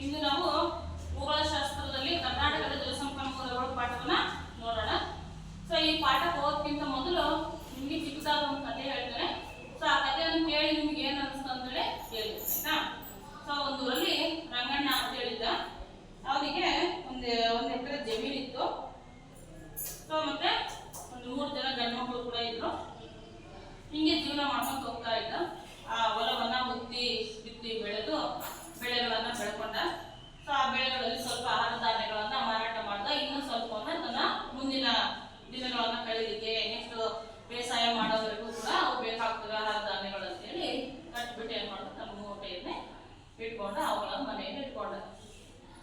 ಇಂದು ನಾವು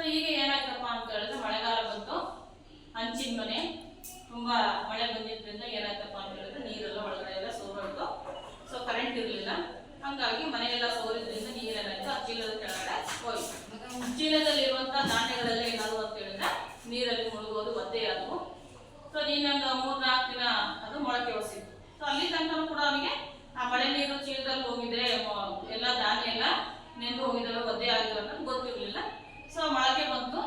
ಸೊ ಈಗ ಏನಾಯ್ತಪ್ಪ ಅಂತ ಹೇಳಿದ್ರೆ ಮಳೆಗಾಲ ಬಂತು. ಹಂಚಿನ ಮನೆ. ತುಂಬಾ ಮಳೆ ಬಂದಿದ್ರಿಂದ ಏನಾಯ್ತಪ್ಪ ಅಂತ ಹೇಳಿದ್ರೆ ನೀರೆಲ್ಲ ಒಳಗಡೆ ಎಲ್ಲ ಸೋರೋಯ್ತು ಸೊ ಕರೆಂಟ್ ಇರಲಿಲ್ಲ. ಹಂಗಾಗಿ ಮನೆಯೆಲ್ಲ ಸೋರಿದ್ರಿಂದ ನೀರೇನಾಯ್ತು? ಆ ಚೀಲದ ಕೆಳಗಡೆ ಹೋಯ್ತು. ಚೀಲದಲ್ಲಿರುವಂತಹ ಧಾನ್ಯಗಳೆಲ್ಲ ಏನಾದ್ರು ಅಂತ ಹೇಳಿದ್ರೆ ನೀರಲ್ಲಿ ಮುಳುಗೋದು ಒದ್ದೆ ಆದವು. ಸೊ ಇನ್ನೊಂದು ಮೂರ್ ನಾಲ್ಕು ದಿನ ಅದು ಮೊಳಕೆ ಹೊಸಿತ್ತು ಸೊ ಅಲ್ಲಿ ತನಕ ಕೂಡ ಅವನಿಗೆ ಆ ಮಳೆ ನೀರು ಚೀಲದಲ್ಲಿ ಹೋಗಿದ್ರೆ ಎಲ್ಲ ಧಾನ್ಯ ಎಲ್ಲ ನೆಂದು ಹೋಗಿದ್ರೆ ಒದ್ದೆ ಆಗಿರೋ ಅನ್ನೋದು ಗೊತ್ತಿರಲಿಲ್ಲ. ಸೊ ಮೊಳಕೆ ಬಂತು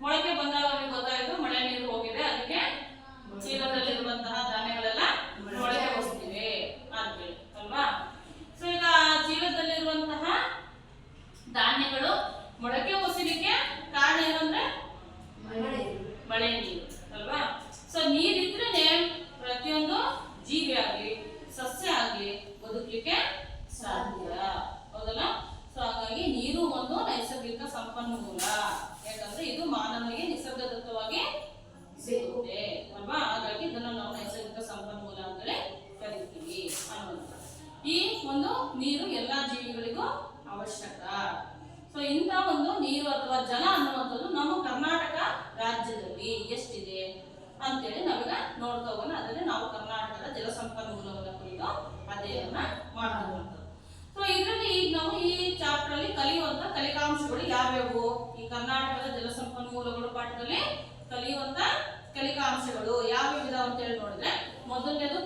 ಮೊಳಕೆ ಬಂದಾಗ ಅವ್ರಿಗೆ ಗೊತ್ತಾಯ್ತು ಮಳೆ ನೀರು ಹೋಗಿದೆ ಅದಕ್ಕೆ ಚೀಲದಲ್ಲಿರುವಂತಹ ಧಾನ್ಯಗಳೆಲ್ಲ ಮೊಳಕೆ ಹೋಗ್ತೀವಿ ಅಂತೇಳಿ ಅಲ್ವಾ? ಸೊ ಈಗ ಚೀಲದಲ್ಲಿರುವಂತಹ ಧಾನ್ಯಗಳು ಮೊಳಕೆ ಹೊಸಿಲಿಕ್ಕೆ ಕಾರಣ ಏನಂದ್ರೆ ಮಳೆ ಮಳೆ ನೀರು. Nosotros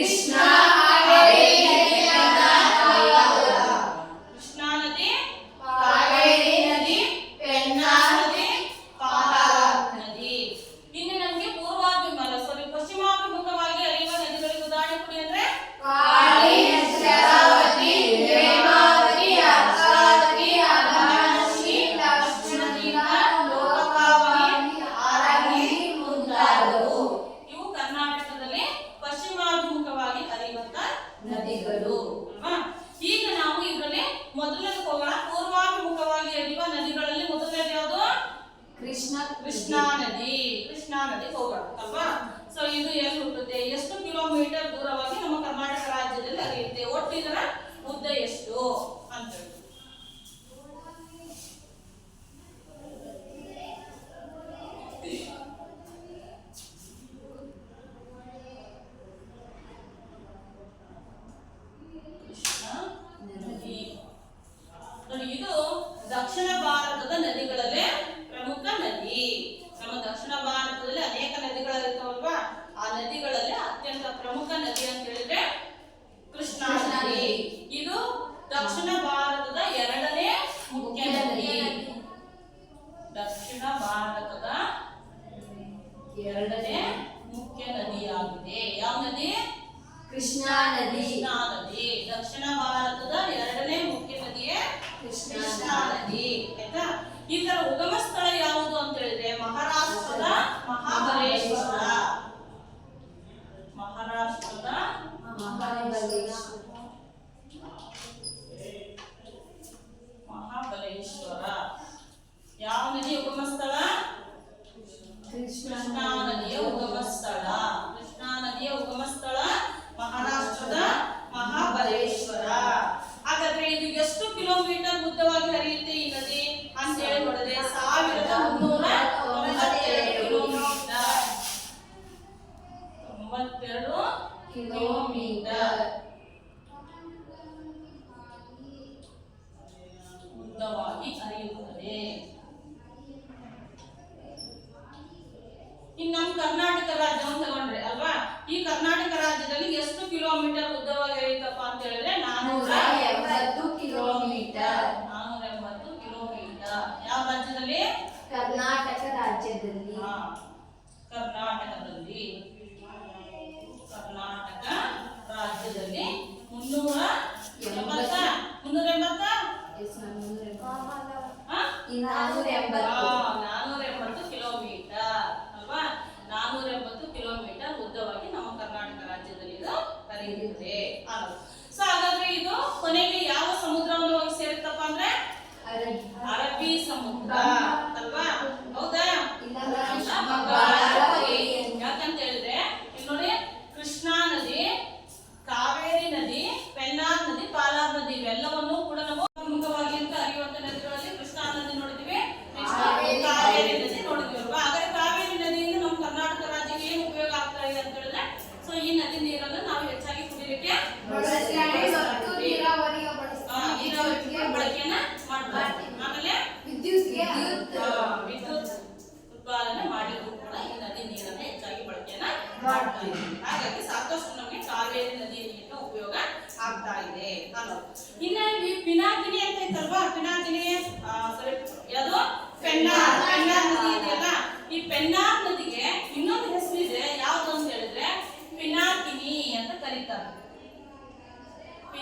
Krishna. ಬರ್ತದೆ ಇನ್ನು ನಮ್ಮ ಕರ್ನಾಟಕ ರಾಜ್ಯವನ್ನು ತಗೊಂಡ್ರೆ ಅಲ್ವಾ? ಈ ಕರ್ನಾಟಕ ರಾಜ್ಯದಲ್ಲಿ ಎಷ್ಟು ಕಿಲೋಮೀಟರ್ ಉದ್ದವಾಗಿ ಐತಪ್ಪ ಅಂತ ಹೇಳಿದ್ರೆ ನಾನೂರ ಎಂಬತ್ತು ಕಿಲೋಮೀಟರ್ ನಾನೂರ ಎಂಬತ್ತು ಕಿಲೋಮೀಟರ್ ಯಾವ ರಾಜ್ಯದಲ್ಲಿ? ಕರ್ನಾಟಕ ರಾಜ್ಯದಲ್ಲಿ. ಕರ್ನಾಟಕದಲ್ಲಿ. ಕರ್ನಾಟಕ ರಾಜ್ಯದಲ್ಲಿ ಮುನ್ನೂರ ಎಂಬತ್ತ ಮುನ್ನೂರ ಎಂಬತ್ತ? ನಾನೂರ ಎಂಬತ್ತು ನಾನೂರ ಕಿಲೋಮೀಟರ್. ಅಲ್ವಾ? ನಾನೂರ ಎಂಬತ್ತು ಕಿಲೋಮೀಟರ್ ಉದ್ದವಾಗಿ ನಮ್ಮ ಕರ್ನಾಟಕ ರಾಜ್ಯದಲ್ಲಿ ಇದು ಹರಿಯುತ್ತದೆ ಸೊ ಹಾಗಾದ್ರೆ ಇದು ಕೊನೆಗೆ ಯಾವ ಸಮುದ್ರವನ್ನು ಹೋಗಿ ಸೇರುತ್ತಪ್ಪ ಅಂದ್ರೆ? ಅರಬ್ಬಿ. ಸಮುದ್ರ. ಅಲ್ವಾ? ಹೌದಾ?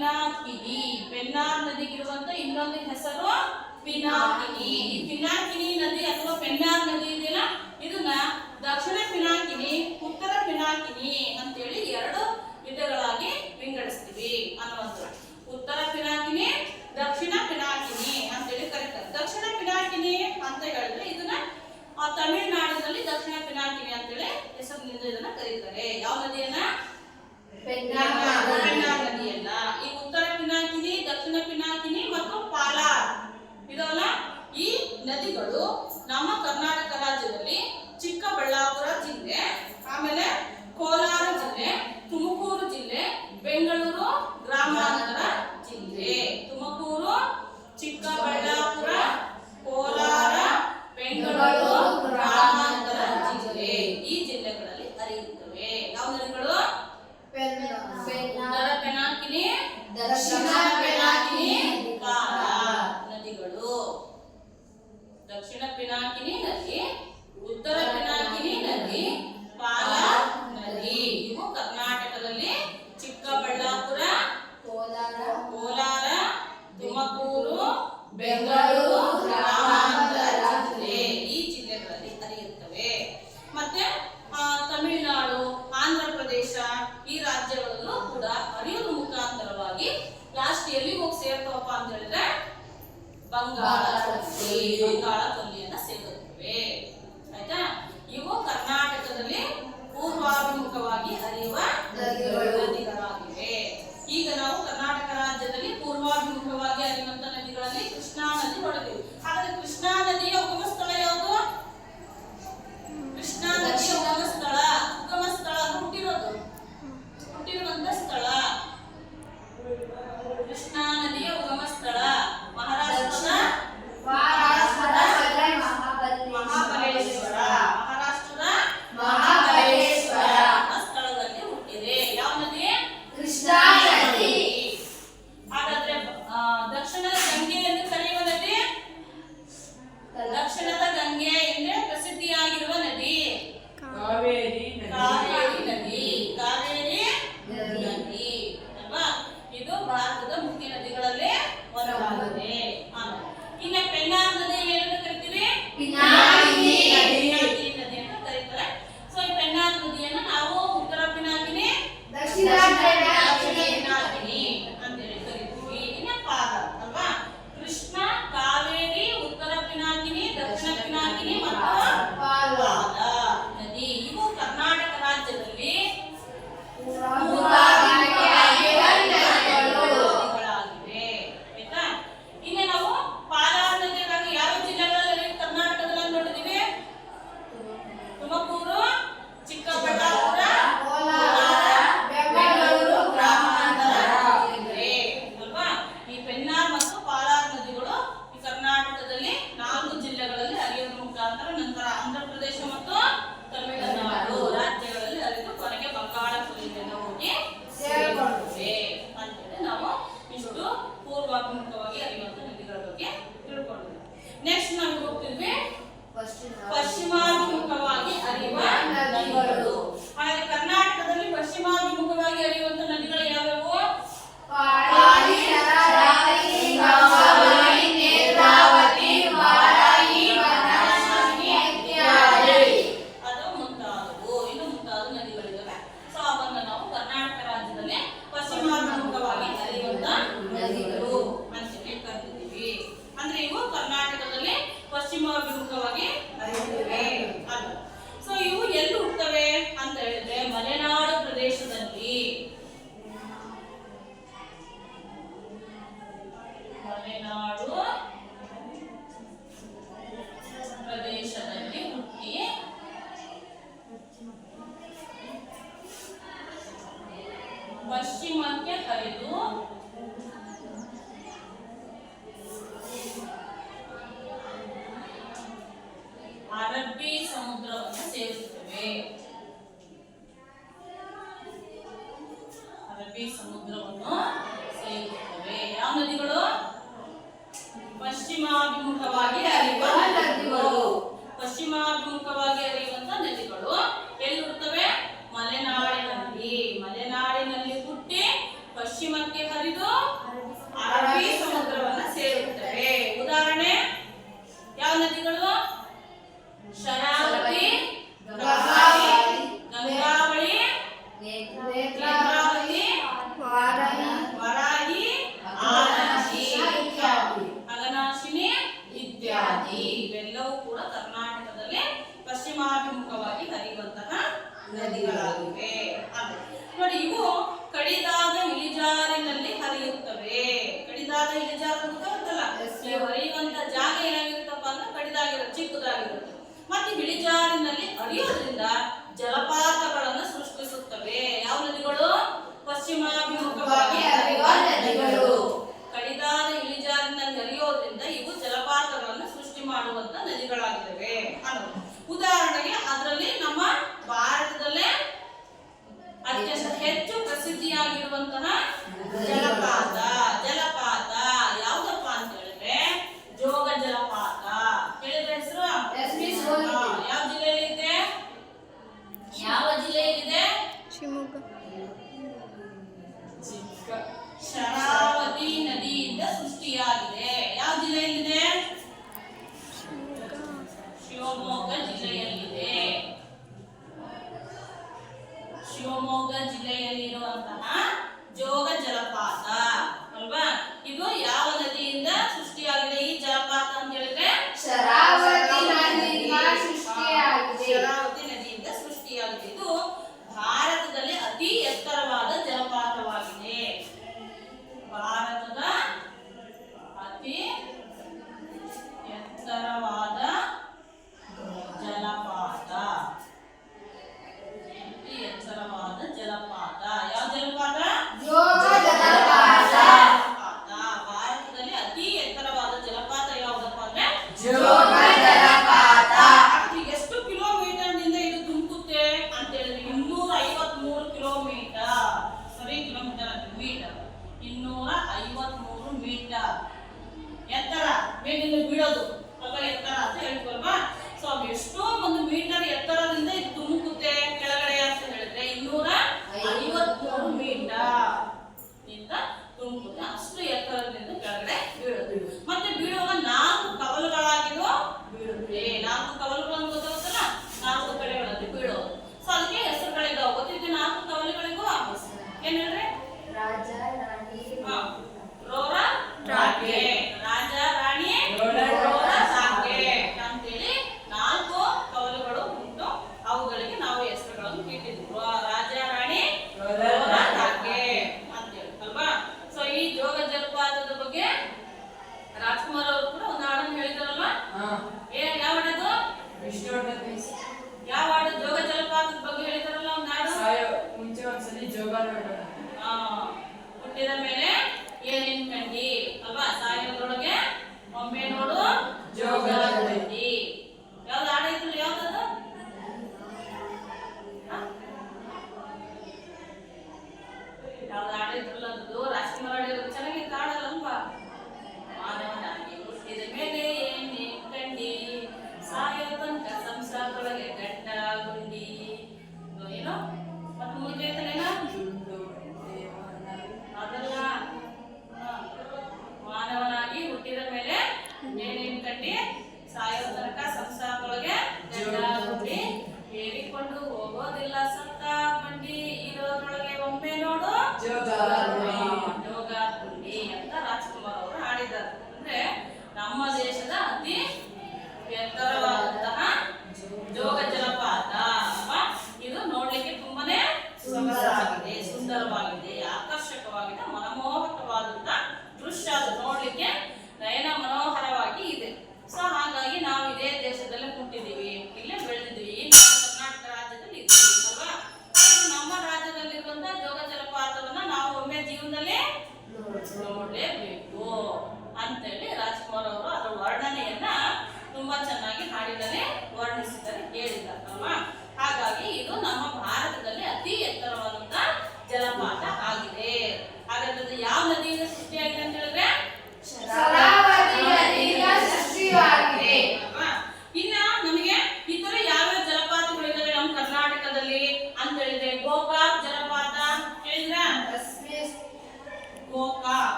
ಪಿನಾಕಿನಿ ಪೆನ್ನಾರ್ ನದಿಗಿರುವಂತ ಇನ್ನೊಂದು ಹೆಸರು ಪಿನಾಕಿನಿ ಪಿನಾಕಿನಿ ನದಿ ಅಥವಾ ಪೆನ್ನಾರ್ ನದಿ ಇದೆಯಲ್ಲ, ಇದನ್ನ ದಕ್ಷಿಣ ಪಿನಾಕಿನಿ ಉತ್ತರ ಪಿನಾಕಿನಿ ಅಂತೇಳಿ ಎರಡು ವಿಧಗಳಾಗಿ ವಿಂಗಡಿಸ್ತೀವಿ ಅನ್ನುವಂಥ ಉತ್ತರ ಪಿನಾಕಿನಿ ದಕ್ಷಿಣ ಪಿನಾಕಿನಿ ಅಂತೇಳಿ ಕರೀತಾರೆ. ದಕ್ಷಿಣ ಪಿನಾಕಿನಿ ಅಂತ ಹೇಳಿದ್ರೆ ಇದನ್ನ ತಮಿಳುನಾಡಿನಲ್ಲಿ ದಕ್ಷಿಣ ಪಿನಾಕಿನಿ ಅಂತೇಳಿ ಹೆಸರಿನಿಂದ ಇದನ್ನ ಕರೀತಾರೆ. ಯಾವ ನದಿಯನ್ನ? ನದಿಯಲ್ಲ ಈ ಉತ್ತರ ಪಿನಾಕಿನಿ, ದಕ್ಷಿಣ ಪಿನಾಕಿನಿ ಮತ್ತು ಪಾಲಾರ್. ಇದಲ್ಲ, ಈ ನದಿಗಳು ನಮ್ಮ ಕರ್ನಾಟಕ ರಾಜ್ಯದಲ್ಲಿ ಚಿಕ್ಕಬಳ್ಳಾಪುರ ಜಿಲ್ಲೆ, ಆಮೇಲೆ ಕೋಲಾರ ಜಿಲ್ಲೆ, ತುಮಕೂರು ಜಿಲ್ಲೆ, ಬೆಂಗಳೂರು ಗ್ರಾಮಾಂತರ ಜಿಲ್ಲೆ. ತುಮಕೂರು, ಚಿಕ್ಕಬಳ್ಳಾಪುರ ಬಂಗಾಳ ಕತ್ತಿ ಸೇರುತ್ತವೆ ಆಯ್ತಾ? ಇವು ಕರ್ನಾಟಕದಲ್ಲಿ ಪೂರ್ವಾಭಿಮುಖವಾಗಿ ಹರಿಯುವ ನದಿಗಳಾಗಿವೆ. ಈಗ ನಾವು ಕರ್ನಾಟಕ ರಾಜ್ಯದಲ್ಲಿ ಪೂರ್ವಾಭಿಮುಖವಾಗಿ ಹರಿಯುವಂತ ನದಿಗಳಲ್ಲಿ ಕೃಷ್ಣಾ ನದಿ ಹೊಡೆದಿವೆ ಆದರೆ ಕೃಷ್ಣಾ ನದಿಯ ಸಮುದ್ರವನ್ನು ಸೇರುತ್ತವೆ ಯಾವ ನದಿಗಳು? ಪಶ್ಚಿಮಾಭಿಮುಖವಾಗಿ ಹರಿಯುವ ನದಿಗಳು. ಪಶ್ಚಿಮಾಭಿಮುಖವಾಗಿ ಅರಿಯುವಂತ ನದಿಗಳು. ನದಿ ಇಳಿಜಾರಿನಲ್ಲಿ ಜಲಪಾತಗಳನ್ನು ಸೃಷ್ಟಿಸುತ್ತವೆ. ಯಾವ ನದಿಗಳು? ಪಶ್ಚಿಮಾಭಿಮುಖವಾಗಿ ಹರಿಯುವ ನದಿಗಳು. ಕಡಿದಾದ ಇಳಿಜಾರಿನಲ್ಲಿ ಹರಿಯೋದ್ರಿಂದ ಇವು ಜಲಪಾತಗಳನ್ನು ಸೃಷ್ಟಿ ಮಾಡುವಂತ ನದಿಗಳಾಗಿವೆ ಉದಾಹರಣೆಗೆ ಅದರಲ್ಲಿ ನಮ್ಮ ಭಾರತದಲ್ಲೇ ಅತ್ಯಂತ ಹೆಚ್ಚು ಪ್ರಸಿದ್ಧಿಯಾಗಿರುವಂತಹ 求